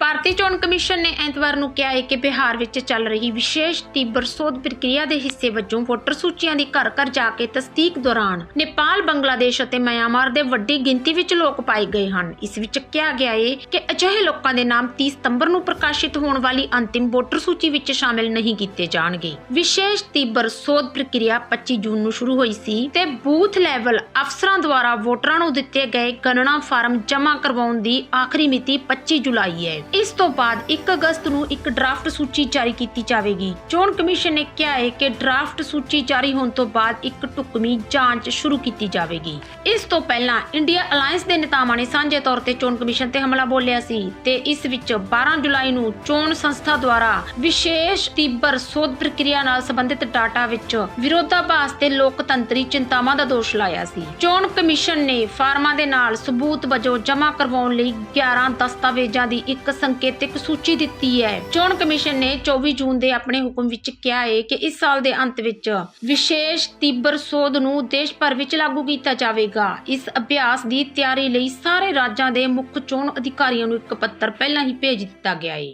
ਭਾਰਤੀ ਚੋਣ ਕਮਿਸ਼ਨ ਨੇ ਐਤਵਾਰ ਨੂੰ ਕਿਹਾ ਹੈ ਕਿ ਬਿਹਾਰ ਵਿੱਚ ਚੱਲ ਰਹੀ ਵਿਸ਼ੇਸ਼ ਤੀਬਰ ਸੋਧ ਪ੍ਰਕਿਰਿਆ ਦੇ ਹਿੱਸੇ ਵਜੋਂ ਵੋਟਰ ਸੂਚੀਆਂ ਦੀ ਘਰ ਘਰ ਜਾ ਕੇ ਤਸਦੀਕ ਦੌਰਾਨ ਨੇਪਾਲ, ਬੰਗਲਾਦੇਸ਼ ਅਤੇ ਮਿਆਂਮਾਰ ਦੇ ਵੱਡੀ ਗਿਣਤੀ ਵਿੱਚ ਲੋਕ ਪਾਏ ਗਏ ਹਨ। ਇਸ ਵਿੱਚ ਕਿਹਾ ਗਿਆ ਹੈ ਕਿ ਅਜਿਹੇ ਲੋਕਾਂ ਦੇ ਨਾਮ 30 ਸਤੰਬਰ ਨੂੰ ਪ੍ਰਕਾਸ਼ਿਤ ਹੋਣ ਵਾਲੀ ਅੰਤਿਮ ਵੋਟਰ ਸੂਚੀ ਵਿੱਚ ਸ਼ਾਮਿਲ ਨਹੀਂ ਕੀਤੇ ਜਾਣਗੇ। ਵਿਸ਼ੇਸ਼ ਤੀਬਰ ਸੋਧ ਪ੍ਰਕਿਰਿਆ 25 ਜੂਨ ਨੂੰ ਸ਼ੁਰੂ ਹੋਈ ਸੀ ਤੇ ਬੂਥ ਲੈਵਲ ਅਫਸਰਾਂ ਦੁਆਰਾ ਵੋਟਰਾਂ ਨੂੰ ਦਿੱਤੇ ਗਏ ਗਣਨਾ ਫਾਰਮ ਜਮ੍ਹਾਂ ਕਰਵਾਉਣ ਦੀ ਆਖਰੀ ਮਿਤੀ 25 ਜੁਲਾਈ ਹੈ। ਇਸ ਤੋਂ ਬਾਅਦ 1 ਅਗਸਤ ਨੂੰ ਇੱਕ ਡਰਾਫਟ ਸੂਚੀ ਜਾਰੀ ਕੀਤੀ ਜਾਵੇਗੀ। ਚੋਣ ਕਮਿਸ਼ਨ ਨੇ ਕਿਹਾ ਹੈ ਕਿ ਡਰਾਫਟ ਸੂਚੀ ਜਾਰੀ ਹੋਣ ਤੋਂ ਬਾਅਦ ਇੱਕ ਟੁਕਮੀ ਜਾਂਚ ਸ਼ੁਰੂ ਕੀਤੀ ਜਾਵੇਗੀ। ਇਸ ਤੋਂ ਪਹਿਲਾਂ ਇੰਡੀਆ ਅਲਾਈਅੰਸ ਦੇ ਨੇਤਾਵਾਂ ਨੇ ਸਾਂਝੇ ਤੌਰ ਤੇ ਚੋਣ ਕਮਿਸ਼ਨ ਤੇ ਹਮਲਾ ਬੋਲਿਆ ਸੀ ਤੇ ਇਸ ਵਿੱਚ 12 ਜੁਲਾਈ ਨੂੰ ਚੋਣ ਸੰਸਥਾ ਦੁਆਰਾ ਵਿਸ਼ੇਸ਼ ਤੀਬਰ ਸੋਧ ਪ੍ਰਕਿਰਿਆ ਨਾਲ ਸੰਬੰਧਿਤ ਡਾਟਾ ਵਿੱਚ ਵਿਰੋਧਾਭਾਸ ਤੇ ਲੋਕਤੰਤਰੀ ਚਿੰਤਾਵਾਂ ਦਾ ਦੋਸ਼ ਲਾਇਆ ਸੀ। ਚੋਣ ਕਮਿਸ਼ਨ ਨੇ ਫਾਰਮਾਂ ਦੇ ਨਾਲ ਸਬੂਤ ਵਜੋਂ ਜਮ੍ਹਾਂ ਕਰਵਾਉਣ ਲਈ 11 ਦਸਤਾਵੇਜ਼ਾਂ ਦੀ ਇੱਕ ਸੰਕੇਤਿਕ ਸੂਚੀ ਦਿੱਤੀ ਹੈ। ਚੋਣ ਕਮਿਸ਼ਨ ਨੇ 24 ਜੂਨ ਦੇ ਆਪਣੇ ਹੁਕਮ ਵਿੱਚ ਕਿਹਾ ਹੈ ਕਿ ਇਸ ਸਾਲ ਦੇ ਅੰਤ ਵਿੱਚ ਵਿਸ਼ੇਸ਼ ਤੀਬਰ ਸੋਧ ਨੂੰ ਦੇਸ਼ ਭਰ ਵਿੱਚ ਲਾਗੂ ਕੀਤਾ ਜਾਵੇਗਾ। ਇਸ ਅਭਿਆਸ ਦੀ ਤਿਆਰੀ ਲਈ ਸਾਰੇ ਰਾਜਾਂ ਦੇ ਮੁੱਖ ਚੋਣ ਅਧਿਕਾਰੀਆਂ ਨੂੰ ਇੱਕ ਪੱਤਰ ਪਹਿਲਾਂ ਹੀ ਭੇਜ ਦਿੱਤਾ ਗਿਆ ਹੈ।